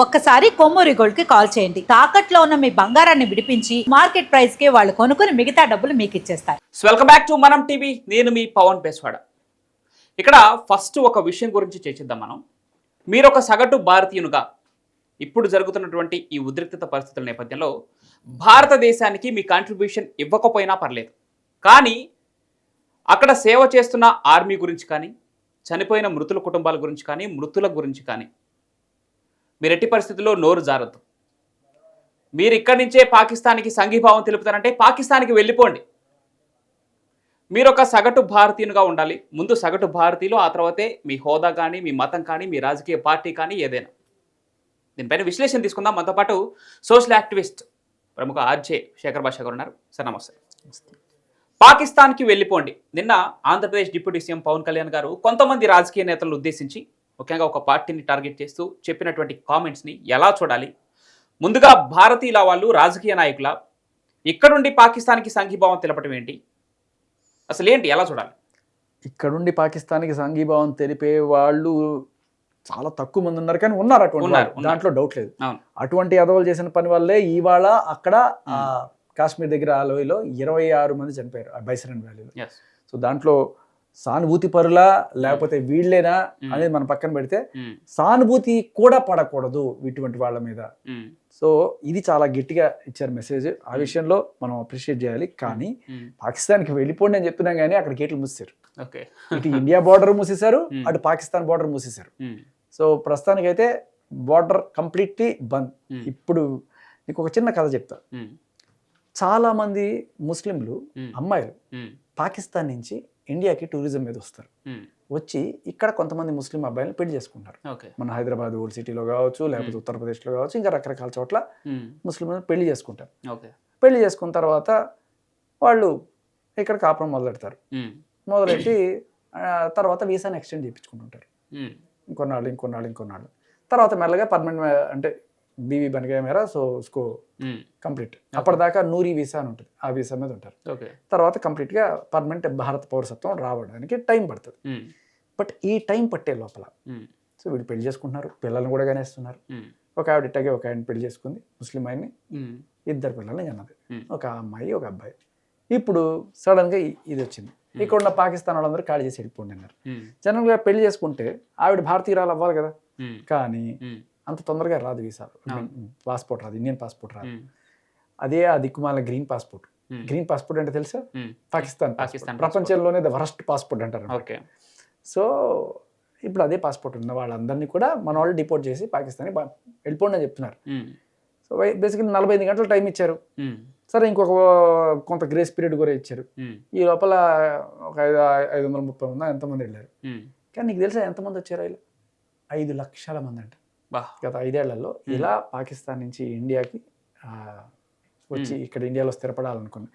ఒక్కసారి కొమ్మూరి గోల్డ్కి కాల్ చేయండి. తాకట్లో ఉన్న మీ బంగారాన్ని విడిపించి మార్కెట్ ప్రైస్కి వాళ్ళు కొనుక్కుని మిగతా డబ్బులు మీకు ఇచ్చేస్తారు. వెల్కమ్ బ్యాక్ టు మనం టీవీ నేను మీ పవన్ బేస్వాడ. ఇక్కడ ఫస్ట్ ఒక విషయం గురించి చర్చిద్దాం మనం. మీరు ఒక సగటు భారతీయునుగా ఇప్పుడు జరుగుతున్నటువంటి ఈ ఉద్రిక్తత పరిస్థితుల నేపథ్యంలో భారతదేశానికి మీ కాంట్రిబ్యూషన్ ఇవ్వకపోయినా పర్లేదు. కానీ అక్కడ సేవ చేస్తున్న ఆర్మీ గురించి కానీ చనిపోయిన మృతుల కుటుంబాల గురించి కానీ మృతుల గురించి కానీ మీరు ఎట్టి పరిస్థితుల్లో నోరు జారద్దు. మీరు ఇక్కడి నుంచే పాకిస్తాన్కి సంఘీభావం తెలుపుతారంటే పాకిస్తాన్కి వెళ్ళిపోండి. మీరు ఒక సగటు భారతీయునిగా ఉండాలి. ముందు సగటు భారతీయులు ఆ తర్వాతే మీ హోదా కానీ మీ మతం కానీ మీ రాజకీయ పార్టీ కానీ ఏదైనా. దీనిపైన విశ్లేషణ తీసుకుందాం. మనతో పాటు సోషల్ యాక్టివిస్ట్ ప్రముఖ ఆర్జే శేఖర్ భాష గారు ఉన్నారు. సార్ నమస్తే. పాకిస్తాన్కి వెళ్ళిపోండి. నిన్న ఆంధ్రప్రదేశ్ డిప్యూటీ సీఎం పవన్ కళ్యాణ్ గారు కొంతమంది రాజకీయ నేతలను ఉద్దేశించి ముఖ్యంగా ఒక పార్టీని టార్గెట్ చేస్తూ చెప్పినటువంటి కామెంట్స్ని ఎలా చూడాలి? ముందుగా భారతీయుల వాళ్ళు రాజకీయ నాయకుల ఇక్కడుండి పాకిస్తాన్కి సంఘీభావం తెలపడం ఏంటి? అసలు ఏంటి? ఎలా చూడాలి? ఇక్కడుండి పాకిస్తాన్కి సంఘీభావం తెలిపే వాళ్ళు చాలా తక్కువ మంది ఉన్నారు కానీ ఉన్నారు అటువంటి. దాంట్లో డౌట్ లేదు. అటువంటి అదవులు చేసిన పని వల్లే ఇవాళ అక్కడ ఆ, కాశ్మీర్ దగ్గర ఆ లోయలో ఇరవై ఆరు మంది చనిపోయారు బైసరన్ వ్యాలీలో. సో దాంట్లో సానుభూతి పరులా లేకపోతే వీళ్ళేనా. అనేది మనం పక్కన పెడితే సానుభూతి కూడా పడకూడదు ఇటువంటి వాళ్ళ మీద. సో ఇది చాలా గట్టిగా ఇచ్చారు మెసేజ్. ఆ విషయంలో మనం అప్రిషియేట్ చేయాలి. కానీ పాకిస్తాన్కి వెళ్ళిపోండి అని చెప్తున్నాం కానీ అక్కడ గేట్లు మూసేశారు. ఇటు ఇండియా బార్డర్ మూసేశారు. అటు పాకిస్తాన్ బార్డర్ మూసేశారు. సో ప్రస్తుతానికైతే బార్డర్ కంప్లీట్లీ బంద్. ఇప్పుడు నీకు ఒక చిన్న కథ చెప్తా. చాలా మంది ముస్లింలు అమ్మాయిలు పాకిస్తాన్ నుంచి ఇండియాకి టూరిజం మీద వస్తారు. వచ్చి ఇక్కడ కొంతమంది ముస్లిం అబ్బాయిలను పెళ్ళి చేసుకుంటారు. మన హైదరాబాద్ ఓల్డ్ సిటీలో కావచ్చు లేకపోతే. ఉత్తరప్రదేశ్లో కావచ్చు ఇంకా రకరకాల చోట్ల ముస్లింలను పెళ్ళి చేసుకుంటారు. పెళ్ళి చేసుకున్న తర్వాత వాళ్ళు ఇక్కడ కాపురం మొదలెడతారు. మొదలెట్టి తర్వాత వీసాని ఎక్స్టెండ్ చేయించుకుంటుంటారు. ఇంకొన్నాళ్ళు ఇంకొన్నాళ్ళు ఇంకొన్నాళ్ళు. తర్వాత మెల్లగా పర్మనెంట్ అంటే బీవీ బనగా మేరా సో ఉస్కో కంప్లీట్ అప్పటిదాకా నూరి వీసా అని ఉంటుంది. ఆ వీసా మీద ఉంటారు. తర్వాత కంప్లీట్గా పర్మనెంట్ భారత పౌరసత్వం రావడానికి టైం పడుతుంది. బట్ ఈ టైం పట్టే లోపల సో వీళ్ళు పెళ్ళి చేసుకుంటున్నారు. పిల్లల్ని కూడా కనేస్తున్నారు. ఒక ఆవిడ ఇట్టాగే ఒక ఆయన పెళ్ళి చేసుకుంది. ముస్లిం ఆయన్ని. ఇద్దరు పిల్లల్ని కన్నది. Hmm. ఒక అమ్మాయి ఒక అబ్బాయి. ఇప్పుడు సడన్గా ఇది వచ్చింది. ఇక్కడ ఉన్న పాకిస్తాన్ వాళ్ళందరూ ఖాళీ చేసి వెళ్ళిపోండి అన్నారు. జనరల్గా పెళ్ళి చేసుకుంటే ఆవిడ భారతీయురాలు అవ్వాలి కదా. కానీ అంత తొందరగా రాదు వీసా. పాస్పోర్ట్ రాదు ఇండియన్ పాస్పోర్ట్ రాదు. అదే ఆ దిక్కుమాల గ్రీన్ పాస్పోర్ట్. గ్రీన్ పాస్పోర్ట్ అంటే తెలుసా? పాకిస్తాన్ పాకిస్తాన్ ప్రపంచంలోనే ద వరస్ట్ పాస్పోర్ట్ అంటారు ఓకే. సో ఇప్పుడు అదే పాస్పోర్ట్ ఉన్న వాళ్ళందరినీ కూడా మన వాళ్ళు డిపోర్ట్ చేసి పాకిస్తాన్ వెళ్ళిపోండి అని చెప్తున్నారు. సో బేసిక్లీ నలభై ఐదు గంటలు టైం ఇచ్చారు. సరే ఇంకొక కొంత గ్రేస్ పీరియడ్ కూడా ఇచ్చారు. ఈ లోపల ఒక ఐదు ఐదు వందల ముప్పై మంది ఎంతమంది వెళ్ళారు? కానీ నీకు తెలుసా ఎంతమంది వచ్చారు ఇలా? ఐదు లక్షల మంది అంట. గత ఐదేళ్ళలో ఇలా పాకిస్తాన్ నుంచి ఇండియాకి వచ్చి ఇక్కడ ఇండియాలో స్థిరపడాలనుకున్నా.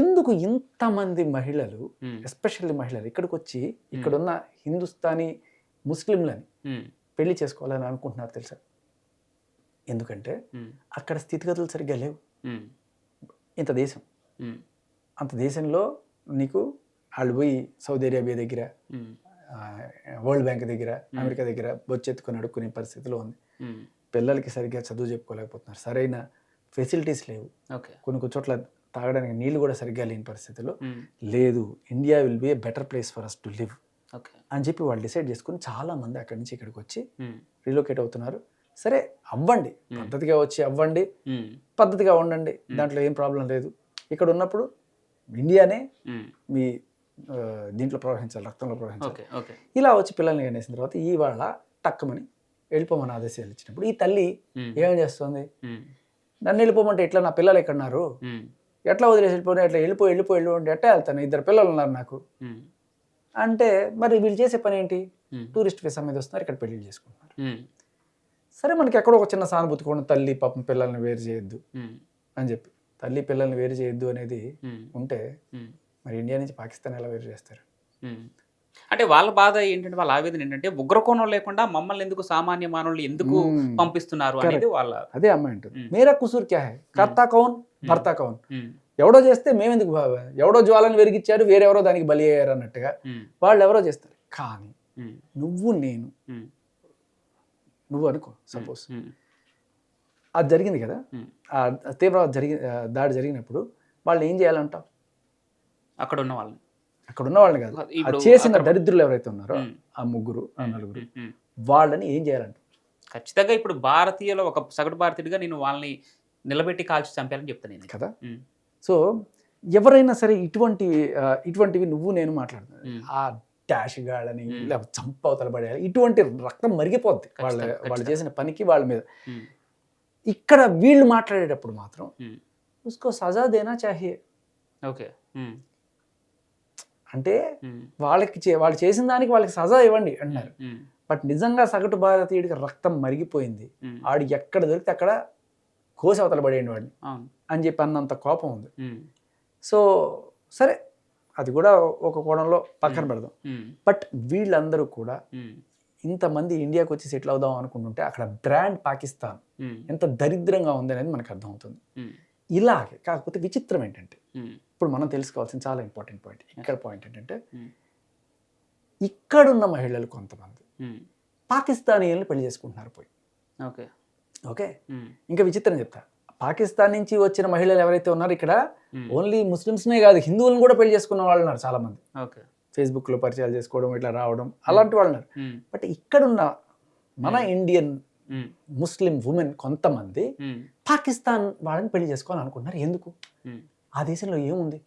ఎందుకు ఇంతమంది మహిళలు ఎస్పెషల్లీ మహిళలు ఇక్కడికి వచ్చి ఇక్కడున్న హిందుస్థానీ ముస్లింలని పెళ్ళి చేసుకోవాలని అనుకుంటున్నారు తెలుసా? ఎందుకంటే అక్కడ స్థితిగతులు సరిగ్గా లేవు. ఇంత దేశం. అంత దేశంలో నీకు వాళ్ళు పోయి సౌదీ అరేబియా దగ్గర వరల్డ్ బ్యాంక్ దగ్గర అమెరికా దగ్గర బొచ్చెత్తుకొని అడుక్కునే పరిస్థితిలో ఉంది. పిల్లలకి సరిగ్గా చదువు చెప్పుకోలేకపోతున్నారు. సరైన ఫెసిలిటీస్ లేవు. ఓకే. కొన్ని కొన్ని చోట్ల తాగడానికి నీళ్ళు కూడా సరిగ్గా లేని పరిస్థితిలో లేదు. India will be a better place for us to live okay. అని చెప్పి వాళ్ళు డిసైడ్ చేసుకుని చాలా మంది అక్కడి నుంచి ఇక్కడికి వచ్చి రిలోకేట్ అవుతున్నారు. సరే అవ్వండి. పద్ధతిగా వచ్చి అవ్వండి. పద్ధతిగా ఉండండి. దాంట్లో ఏం ప్రాబ్లం లేదు. ఇక్కడ ఉన్నప్పుడు ఇండియానే మీ దీంట్లో ప్రవహించాలి రక్తంలో ప్రవహించాలి. ఇలా వచ్చి పిల్లల్ని కనేసిన తర్వాత ఇవాళ టక్కమని వెళ్ళిపోమని ఆదేశాలు ఇచ్చినప్పుడు ఈ తల్లి ఏం చేస్తుంది? నన్ను వెళ్ళిపోమంటే ఎట్లా నా పిల్లలు ఎక్కడున్నారు? ఎట్లా వదిలేసి వెళ్ళిపోయి ఎట్లా వెళ్ళిపో వెళ్ళిపో వెళ్ళిపోండి ఎట్లా వెళ్తాను. ఇద్దరు పిల్లలు ఉన్నారు నాకు. అంటే మరి వీళ్ళు చేసే పని ఏంటి? టూరిస్ట్ వీసా మీద వస్తున్నారు ఇక్కడ పెళ్ళి చేసుకుంటున్నారు. సరే మనకి ఎక్కడో ఒక చిన్న సానుభూతి కూడా తల్లి పాపం పిల్లల్ని వేరు చేయొద్దు అని చెప్పి. తల్లి పిల్లల్ని వేరు చేయొద్దు అనేది ఉంటే మరి ఇండియా నుంచి పాకిస్తాన్ ఎలా వేరు చేస్తారు? అంటే వాళ్ళ బాధ ఏంటంటే వాళ్ళ ఆవేదన ఏంటంటే ఉగ్రకోణం లేకుండా మమ్మల్ని ఎందుకు సామాన్య మానవులు ఎందుకు. పంపిస్తున్నారు అనేది వాళ్ళ అదే అమ్మాయి అంటుంది. Hmm. మేరా కుసూర్ క్యా హై? కర్తా కౌన్ భర్త కౌన్. ఎవడో చేస్తే మేమెందుకు ఎవడో జ్వాలను వెలిగించారు వేరెవరో దానికి బలి అయ్యారు అన్నట్టుగా వాళ్ళు ఎవరో చేస్తారు. కానీ నువ్వు నేను నువ్వు అనుకో సపోజ్. అది జరిగింది కదా? తీవ్రవాద జరిగి దాడి జరిగినప్పుడు వాళ్ళు ఏం చేయాలంటావు? అక్కడ ఉన్న వాళ్ళని. అక్కడ ఉన్న వాళ్ళని కాదు. చేసిన దరిద్రులు ఎవరైతే ఉన్నారో. ఆ ముగ్గురు ఆ నలుగురు. వాళ్ళని ఏం చేయాలంట? ఖచ్చితంగా ఇప్పుడు భారతీయులు ఒక సగటు భారతీయుడిగా నేను వాళ్ళని నిలబెట్టి కాల్చి చంపాలని చెప్తాను నేను. కదా? సో ఎవరైనా సరే ఇటువంటి ఇటువంటివి నువ్వు నేను మాట్లాడుతున్నాను. ఆ డాష్ గాళ్ళని. లేకపోతే చంపవతల పడేయాలి. ఇటువంటి రక్తం మరిగిపోద్ది వాళ్ళ వాళ్ళు. చేసిన పనికి వాళ్ళ మీద. ఇక్కడ వీళ్ళు మాట్లాడేటప్పుడు మాత్రం. ఉస్కో సజా దేనా చాహియే ఓకే అంటే వాళ్ళకి చే- వాళ్ళు చేసిన దానికి వాళ్ళకి సజా ఇవ్వండి అంటున్నారు ఉమ్, బట్ నిజంగా సగటు భారతీయుడికి రక్తం మరిగిపోయింది. ఆడు ఎక్కడ దొరికితే అక్కడ కోసి అవతల పడేయండి వాడిని అని చెప్పి అన్నంత కోపం ఉంది. సో సరే అది కూడా ఒక కోణంలో పక్కన పెడదాం. బట్ వీళ్ళందరూ కూడా ఇంతమంది ఇండియాకి వచ్చి సెటిల్ అవుదాం అనుకుంటుంటే అక్కడ బ్రాండ్ పాకిస్తాన్ ఎంత దరిద్రంగా ఉంది అనేది మనకు అర్థమవుతుంది. ఇలాగే కాకపోతే విచిత్రం ఏంటంటే ఇప్పుడు మనం తెలుసుకోవాల్సిన చాలా ఇంపార్టెంట్ పాయింట్ ఇక్కడ పాయింట్ ఏంటంటే ఉమ్, ఇక్కడున్న మహిళలు కొంతమంది ఉమ్. పాకిస్తానీయులను పెళ్ళి చేసుకుంటున్నారు పోయి. ఓకే ఓకే ఇంకా విచిత్రం చెప్తా. పాకిస్తాన్ నుంచి వచ్చిన మహిళలు ఎవరైతే ఉన్నారో ఇక్కడ ఓన్లీ ముస్లిమ్స్నే కాదు హిందువులను కూడా పెళ్ళి చేసుకున్న వాళ్ళు ఉన్నారు చాలా మంది ఓకే ఫేస్బుక్లో పరిచయాలు చేసుకోవడం ఇట్లా రావడం అలాంటి వాళ్ళు ఉన్నారు. బట్ ఇక్కడున్న మన ఇండియన్ ముస్లిం ఉమెన్ కొంతమంది పాకిస్తాన్ వాళ్ళని పెళ్ళి చేసుకోవాలనుకుంటున్నారు. ఎందుకు? ఆ దేశంలో ఏముంది?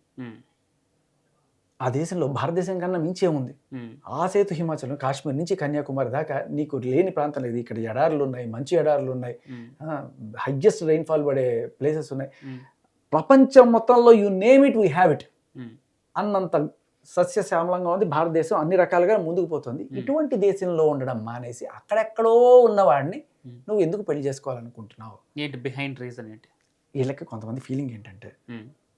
ఆ దేశంలో భారతదేశం కన్నా మించి ఏముంది ఉమ్, ఆ సేతు హిమాచల్ కాశ్మీర్ నుంచి కన్యాకుమారి దాకా నీకు లేని ప్రాంతం లేదు. ఇక్కడ ఎడారులు ఉన్నాయి మంచి ఎడారులు ఉన్నాయి. హైయెస్ట్ రైన్ఫాల్ పడే ప్లేసెస్ ఉన్నాయి. ప్రపంచం మొత్తంలో you name it we have it అన్నంత సస్యశ్యామలంగా ఉంది. భారతదేశం అన్ని రకాలుగా ముందుకు పోతుంది. ఇటువంటి దేశంలో ఉండడం మానేసి అక్కడెక్కడో ఉన్నవాడిని. నువ్వు ఎందుకు పెళ్ళి చేసుకోవాలనుకుంటున్నావు? ఏంటి బిహైండ్ రీజన్ ఏంటి? వీళ్ళకి కొంతమంది ఫీలింగ్ ఏంటంటే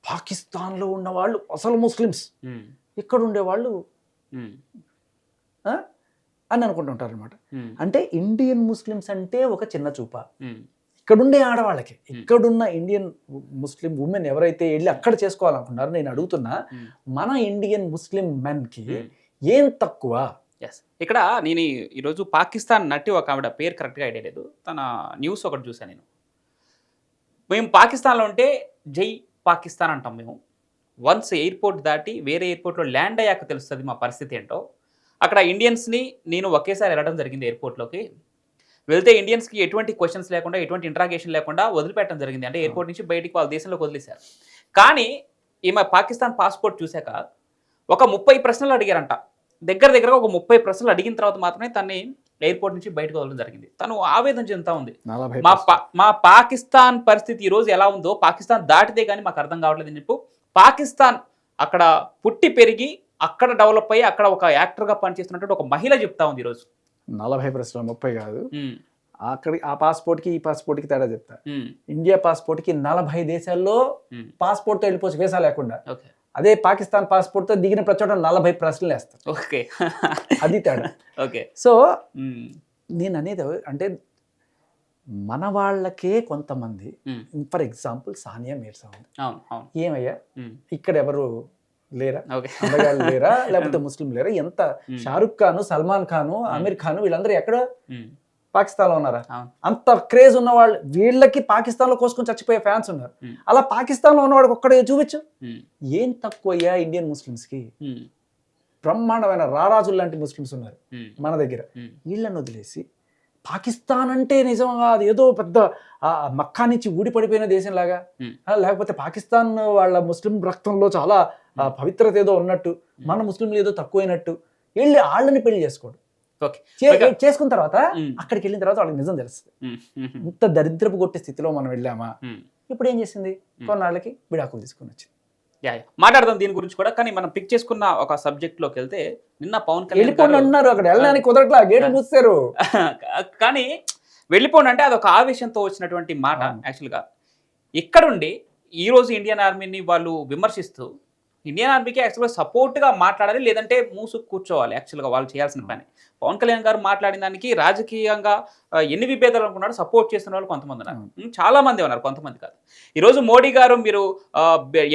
పాకిస్తాన్లో ఉన్న వాళ్ళు అసలు ముస్లిమ్స్. ఇక్కడ ఉండే వాళ్ళు ఉమ్, ఆ? అని అనుకుంటుంటారు అనమాట అంటే ఇండియన్ ముస్లిమ్స్ అంటే ఒక చిన్న చూప. ఇక్కడుండే ఆడవాళ్ళకి. ఇక్కడున్న ఇండియన్ ముస్లిం ఉమెన్ ఎవరైతే వెళ్ళి అక్కడ చేసుకోవాలనుకున్నారో నేను అడుగుతున్నా. మన ఇండియన్ ముస్లిం మెన్కి. ఏం తక్కువ? ఎస్ ఇక్కడ నేను ఈరోజు పాకిస్తాన్ నటి ఒక ఆవిడ పేరు కరెక్ట్గా ఐడియా లేదు. తన న్యూస్ ఒకటి చూసాను నేను. మేము పాకిస్తాన్లో ఉంటే జై పాకిస్తాన్ అంటాం మేము. వన్స్ ఎయిర్పోర్ట్ దాటి వేరే ఎయిర్పోర్ట్లో ల్యాండ్ అయ్యాక తెలుస్తుంది మా పరిస్థితి ఏంటో. అక్కడ ఇండియన్స్ని నేను ఒకేసారి వెళ్ళడం జరిగింది ఎయిర్పోర్ట్లోకి. వెళ్తే ఇండియన్స్కి ఎటువంటి క్వశ్చన్స్ లేకుండా ఎటువంటి ఇంట్రాగేషన్ లేకుండా వదిలిపెట్టడం జరిగింది. అంటే ఎయిర్పోర్ట్ నుంచి బయటికి వాళ్ళ దేశంలోకి వదిలేశారు. కానీ ఈమె పాకిస్తాన్ పాస్పోర్ట్ చూశాక ఒక ముప్పై ప్రశ్నలు అడిగారంట. దగ్గర దగ్గర ఒక ముప్పై ప్రశ్నలు అడిగిన తర్వాత మాత్రమే తన్ని ఎయిర్పోర్ట్ నుంచి బయటకు వదలడం జరిగింది. తను ఆవేదన చెందుతా ఉంది. మా మా పాకిస్తాన్ పరిస్థితి ఈ రోజు ఎలా ఉందో పాకిస్తాన్ దాటితే కానీ మాకు అర్థం కావట్లేదు చెప్పు. పాకిస్తాన్ అక్కడ పుట్టి పెరిగి అక్కడ డెవలప్ అయ్యి అక్కడ ఒక యాక్టర్గా పనిచేస్తున్నట్టు ఒక మహిళ చెప్తా ఉంది ఈరోజు నలభై ప్రశ్నలు ముప్పై కాదు. అక్కడ ఆ పాస్పోర్ట్కి ఈ పాస్పోర్ట్కి తేడా చెప్తా. ఇండియా పాస్పోర్ట్కి నలభై దేశాల్లో ఉమ్, పాస్పోర్ట్తో వెళ్ళిపోవచ్చు వీసా లేకుండా. అదే పాకిస్తాన్ పాస్పోర్ట్తో దిగిన ప్రతి చోట నలభై ప్రశ్నలు వేస్తారు. ఓకే. అది తేడా. ఓకే. సో నేను అనేది అంటే మన వాళ్ళకే కొంతమంది ఫర్ ఎగ్జాంపుల్ సానియా మీర్సా ఉంది ఏమయ్యా? ఇక్కడ ఎవరు లేరా? అందగాళ్ళు లేరా? లేకపోతే ముస్లిం లేరా? ఎంత షారుఖ్ ఖాన్ సల్మాన్ ఖాన్ అమీర్ ఖాన్ వీళ్ళందరూ ఎక్కడ? పాకిస్తాన్లో ఉన్నారా? అవును. అంత క్రేజ్ ఉన్న వాళ్ళు వీళ్ళకి పాకిస్తాన్లో కోసుకొని చచ్చిపోయే ఫ్యాన్స్ ఉన్నారు. అలా పాకిస్తాన్లో ఉన్నవాడికి ఒక్కడే చూపించు. ఏం తక్కువయ్యా ఇండియన్ ముస్లిమ్స్కి? బ్రహ్మాండమైన రారాజులు లాంటి ముస్లిమ్స్ ఉన్నారు మన దగ్గర. వీళ్ళని వదిలేసి పాకిస్తాన్ అంటే నిజంగా అది ఏదో పెద్ద మక్కా నుంచి ఊడిపడిపోయిన దేశంలాగా. లేకపోతే పాకిస్తాన్ వాళ్ళ ముస్లిం రక్తంలో చాలా పవిత్రత ఏదో ఉన్నట్టు మన ముస్లింలు ఏదో తక్కువైనట్టు వెళ్ళి వాళ్ళని పెళ్ళి చేసుకోడు. చేసుకున్న తర్వాత. అక్కడికి వెళ్ళిన తర్వాత వాళ్ళకి నిజం తెలుస్తుంది. ఇంత దరిద్రపు కొట్టే స్థితిలో మనం వెళ్ళామా. ఇప్పుడు ఏం చేసింది? కొన్నాళ్ళకి విడాకులు తీసుకుని వచ్చింది. యా. మాట్లాడదాం దీని గురించి కూడా. కానీ మనం పిక్ చేసుకున్న ఒక సబ్జెక్ట్లోకి వెళ్తే నిన్న పవన్ కళ్యాణ్ అంటున్నారు అక్కడ వెళ్ళడానికి కుదరట్లా. గేట్. మూస్తారు కానీ వెళ్ళిపోండి అంటే అదొక ఆవేశంతో వచ్చినటువంటి మాట. యాక్చువల్గా ఇక్కడుండి ఈ రోజు ఇండియన్ ఆర్మీని వాళ్ళు విమర్శిస్తూ ఇండియన్ ఆర్మీకి యాక్చువల్గా సపోర్ట్గా మాట్లాడాలి లేదంటే మూసు కూర్చోవాలి యాక్చువల్గా వాళ్ళు చేయాల్సిన పని. పవన్ కళ్యాణ్ గారు మాట్లాడిన దానికి రాజకీయంగా ఎన్ని విభేదాలు అనుకున్నాడు సపోర్ట్ చేస్తున్న వాళ్ళు కొంతమంది ఉన్నారు. అవును. ఉం, చాలా మంది ఉన్నారు కొంతమంది కాదు. ఈరోజు మోడీ గారు మీరు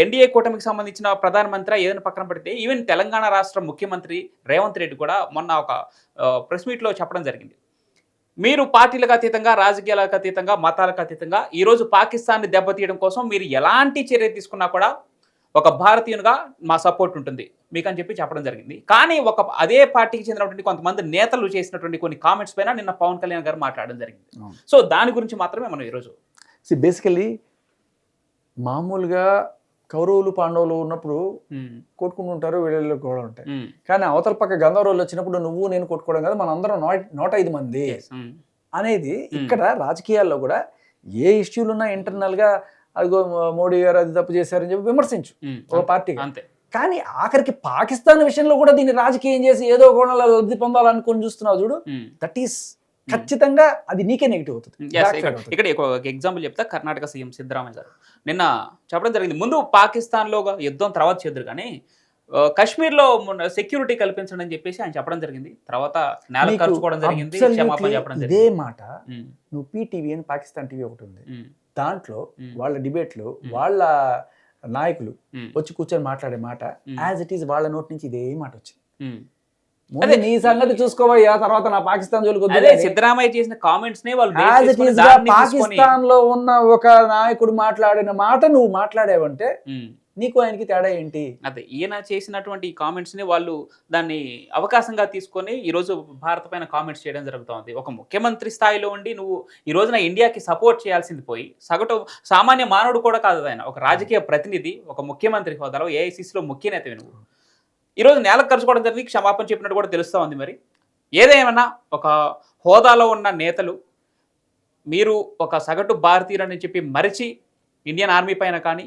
ఎన్డీఏ కూటమికి సంబంధించిన ప్రధానమంత్రి ఏదైనా పక్కన పెడితే ఈవెన్ తెలంగాణ రాష్ట్ర ముఖ్యమంత్రి రేవంత్ రెడ్డి కూడా మొన్న ఒక ప్రెస్ మీట్లో చెప్పడం జరిగింది. మీరు పార్టీలకు అతీతంగా రాజకీయాలకు అతీతంగా మతాలకు అతీతంగా ఈరోజు పాకిస్తాన్ని దెబ్బతీయడం కోసం మీరు ఎలాంటి చర్య తీసుకున్నా కూడా ఒక భారతీయునిగా మా సపోర్ట్ ఉంటుంది. మీకు అని చెప్పి చెప్పడం జరిగింది. కానీ ఒక అదే పార్టీకి చెందినటువంటి కొంతమంది నేతలు చేసినటువంటి కొన్ని కామెంట్స్ పైన నిన్న పవన్ కళ్యాణ్ గారు మాట్లాడడం జరిగింది. సో దాని గురించి మాత్రమే మనం ఈరోజు సి బేసికలీ మామూలుగా కౌరవులు పాండవులు ఉన్నప్పుడు కొట్టుకుంటుంటారు వీళ్ళు కూడా ఉంటాయి. కానీ అవతల పక్క గంధర్వులు వచ్చినప్పుడు నువ్వు నేను కొట్టుకోవడం కదా మన అందరం నూట ఐదు మంది అనేది ఇక్కడ రాజకీయాల్లో కూడా ఏ ఇష్యూలు ఉన్నా ఇంటర్నల్గా అదిగో మోడీ గారు అది తప్పు చేశారని చెప్పి విమర్శించు. ఒక పార్టీ అంతే. కానీ ఆఖరికి పాకిస్తాన్ విషయంలో కూడా దీన్ని రాజకీయం చేసి ఏదో కోణంలో లబ్ధి పొందాలనుకొని చూస్తున్నావు చూడు. దట్ ఈస్ ఖచ్చితంగా అది నీకే నెగిటివ్ అవుతుంది. ఇక్కడ అవుతుంది. ఇక్కడ ఒక ఎగ్జాంపుల్ చెప్తా. కర్ణాటక సీఎం సిద్ధరామయ్య గారు. నిన్న చెప్పడం జరిగింది. ముందు పాకిస్తాన్లో ఒక యుద్ధం తర్వాత చేద్దరు కానీ కాశ్మీర్లో సెక్యూరిటీ కల్పించండి అని చెప్పేసి ఆయన చెప్పడం జరిగింది. తర్వాత నేల ఖర్చుకోవడం జరిగింది ఇదే మాట నువ్వు పీటీవీ అని పాకిస్తాన్ టీవీ ఒకటి ఉంది. దాంట్లో వాళ్ళ డిబేట్లు. వాళ్ళ నాయకులు వచ్చి కూర్చొని మాట్లాడే మాట. యాజ్ ఇట్ ఈస్ వాళ్ళ నోటి నుంచి ఇదే మాట వచ్చింది. ముందు అదే. నీ సంగతి చూసుకోవయ్యా తర్వాత నా పాకిస్తాన్ జోలికి సిద్ధరామయ్య చేసిన కామెంట్స్ పాకిస్తాన్లో ఉన్న ఒక నాయకుడు మాట్లాడిన మాట నువ్వు మాట్లాడావంటే నీకు ఆయనకి తేడా ఏంటి? అదే ఈయన చేసినటువంటి ఈ వాళ్ళు దాన్ని అవకాశంగా తీసుకొని ఈరోజు భారత భారత్ పైన కామెంట్స్ చేయడం జరుగుతోంది. ఒక ముఖ్యమంత్రి స్థాయిలో ఉండి నువ్వు ఈ రోజున ఇండియాకి సపోర్ట్ చేయాల్సింది పోయి సగటు సామాన్య మానవుడు కూడా కాదు ఆయన. ఒక రాజకీయ ప్రతినిధి ఒక ముఖ్యమంత్రి హోదాలో ఏఐసిసిలో ముఖ్య నేతవి నువ్వు. ఈరోజు నేలకు ఖర్చుకోవడం జరిగింది క్షమాపణ చెప్పినట్టు కూడా తెలుస్తూ ఉంది మరి. ఏదేమన్నా ఒక హోదాలో ఉన్న నేతలు మీరు ఒక సగటు భారతీయులని చెప్పి మరిచి ఇండియన్ ఆర్మీ పైన కానీ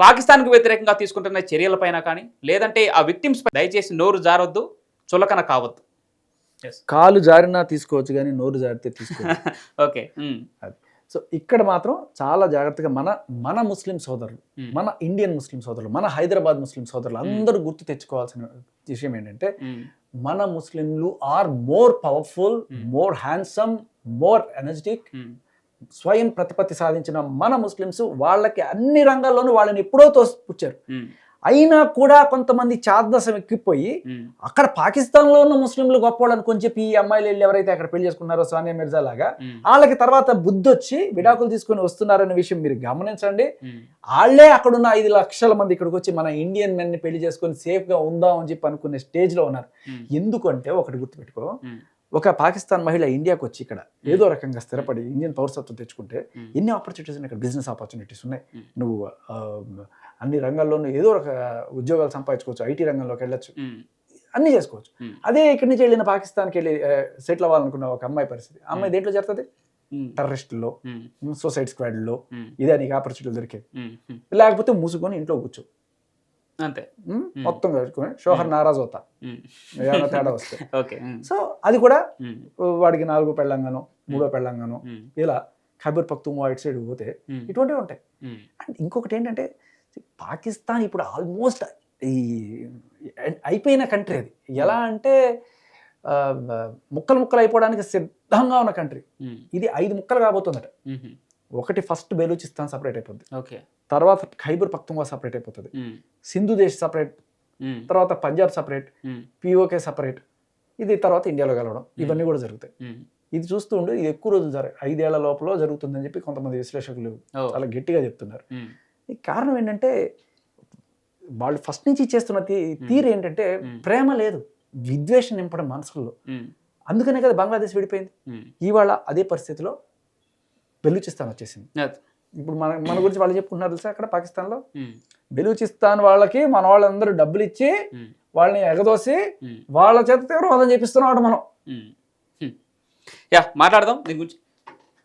పాకిస్తాన్కు వ్యతిరేకంగా తీసుకుంటున్న చర్యలపైన కానీ లేదంటే ఆ విక్టిమ్స్ పై దయచేసి నోరు జారొద్దు చులకన కావద్దు. కాలు జారినా తీసుకోవచ్చు కానీ నోరు జారితే ఓకే సో ఇక్కడ మాత్రం చాలా జాగ్రత్తగా మన మన ముస్లిం సోదరులు మన ఇండియన్ ముస్లిం సోదరులు మన హైదరాబాద్ ముస్లిం సోదరులు అందరూ గుర్తు తెచ్చుకోవాల్సిన విషయం ఏంటంటే మన ముస్లింలు are more powerful. More handsome more energetic స్వయం ప్రతిపత్తి సాధించిన మన ముస్లిమ్స్ వాళ్ళకి అన్ని రంగాల్లోనూ వాళ్ళని ఎప్పుడో తోసిపుచ్చారు అయినా కూడా కొంతమంది చాదసం ఎక్కిపోయి అక్కడ పాకిస్తాన్లో ఉన్న ముస్లింలు గొప్పవాళ్ళు అనుకొని చెప్పి ఈ అమ్మాయిలు వెళ్ళి ఎవరైతే అక్కడ పెళ్ళి చేసుకున్నారో సానియా మిర్జా లాగా వాళ్ళకి తర్వాత బుద్ధి వచ్చి విడాకులు తీసుకొని వస్తున్నారనే విషయం మీరు గమనించండి. వాళ్ళే అక్కడున్న ఐదు లక్షల మంది ఇక్కడికి వచ్చి మన ఇండియన్ మెన్ని పెళ్ళి చేసుకొని సేఫ్గా ఉందాం అని చెప్పి అనుకునే స్టేజ్లో ఉన్నారు ఎందుకంటే ఒకటి గుర్తుపెట్టుకో ఒక పాకిస్తాన్ మహిళ ఇండియాకి వచ్చి ఇక్కడ ఏదో రకంగా స్థిరపడి ఇండియన్ పౌరసత్వం తెచ్చుకుంటే ఎన్ని ఆపర్చునిటీస్ ఇక్కడ బిజినెస్ ఆపర్చునిటీస్ ఉన్నాయి. నువ్వు అన్ని రంగాల్లోనూ ఏదో ఒక ఉద్యోగాలు సంపాదించుకోవచ్చు ఐటీ రంగంలోకి వెళ్ళొచ్చు. అన్ని చేసుకోవచ్చు. అదే ఇక్కడి నుంచి వెళ్ళిన పాకిస్తాన్కి వెళ్ళి సెటిల్ అవ్వాలనుకున్న ఒక అమ్మాయి పరిస్థితి. అమ్మాయి దేంట్లో చేస్తుంది టెర్రరిస్టుల్లో సూసైడ్ స్క్వాడ్లో. ఇదే నీకు ఆపర్చునిటీ దొరికేది. లేకపోతే మూసుకొని ఇంట్లో కూర్చో. అంతే. మొత్తం కట్టుకొని షోహర్ నారాజ్ అవుతా ఏమైనా తేడా వస్తే. ఓకే సో అది కూడా వాడికి నాలుగో పెళ్ళంగానో మూడో పెళ్ళంగానో ఇలా ఖైబర్ పఖ్తూన్వా ఇటు సైడ్ పోతే ఇటువంటివి ఉంటాయి. అండ్ ఇంకొకటి ఏంటంటే పాకిస్తాన్ ఇప్పుడు ఆల్మోస్ట్ ఈ అయిపోయిన కంట్రీ అది. ఎలా అంటే ముక్కలు ముక్కలు అయిపోవడానికి సిద్ధంగా ఉన్న కంట్రీ. ఇది ఐదు ముక్కలు కాబోతుందట. ఒకటి ఫస్ట్ బెలూచిస్తాన్ సపరేట్ అయిపోద్ది. ఓకే. తర్వాత ఖైబర్ పఖ్తూన్వా సపరేట్ అయిపోతుంది. సింధు దేశ్ సపరేట్ తర్వాత పంజాబ్ సపరేట్ పిఓకే సపరేట్ ఇది తర్వాత ఇండియాలో కలవడం. ఇవన్నీ కూడా జరుగుతాయి. ఇది చూస్తూ ఉండి ఇది ఎక్కువ రోజులు జరగ ఐదేళ్ళ లోపల జరుగుతుందని చెప్పి కొంతమంది విశ్లేషకులు చాలా గట్టిగా చెప్తున్నారు. ఈ కారణం ఏంటంటే వాళ్ళు ఫస్ట్ నుంచి చేస్తున్న తీ తీరు ఏంటంటే. ప్రేమ లేదు. విద్వేషం నింపడం మనసుల్లో. అందుకనే కదా బంగ్లాదేశ్ విడిపోయింది. ఇవాళ అదే పరిస్థితిలో బెలూచిస్తాన్ వచ్చేసింది. ఇప్పుడు మన మన గురించి వాళ్ళు చెప్పుకుంటున్నారు తెలుసా అక్కడ పాకిస్తాన్లో? బెలూచిస్తాన్ వాళ్ళకి మన వాళ్ళందరూ డబ్బులు ఇచ్చి వాళ్ళని ఎగదోసి వాళ్ళ చేత తీవ్రవాదం చేపిస్తున్నాడు మనం. యా మాట్లాడదాం దీని గురించి.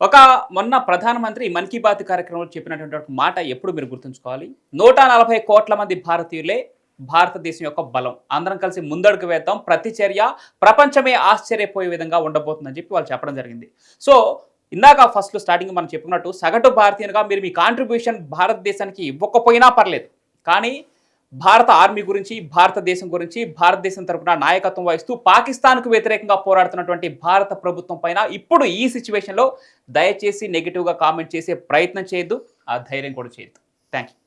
ఒక మొన్న ప్రధానమంత్రి మన్ కీ బాత్ కార్యక్రమంలో చెప్పినటువంటి మాట ఎప్పుడు మీరు గుర్తుంచుకోవాలి? నూట నలభై కోట్ల మంది భారతీయులే భారతదేశం యొక్క బలం. అందరం కలిసి ముందడుగు వేద్దాం. ప్రతి చర్య ప్రపంచమే ఆశ్చర్యపోయే విధంగా ఉండబోతుందని చెప్పి వాళ్ళు చెప్పడం జరిగింది. సో ఇందాక ఫస్ట్ స్టార్టింగ్ మనం చెప్పుకున్నట్టు సగటు భారతీయునిగా మీరు మీ కాంట్రిబ్యూషన్ భారతదేశానికి ఇవ్వకపోయినా పర్లేదు. కానీ భారత ఆర్మీ గురించి భారతదేశం గురించి భారతదేశం తరపున నాయకత్వం వహిస్తూ పాకిస్తాన్కు వ్యతిరేకంగా పోరాడుతున్నటువంటి భారత ప్రభుత్వం పైన ఇప్పుడు ఈ సిచ్యువేషన్లో దయచేసి నెగిటివ్గా కామెంట్ చేసే ప్రయత్నం చేయొద్దు. ఆ ధైర్యం కూడా చేయొద్దు. Thank you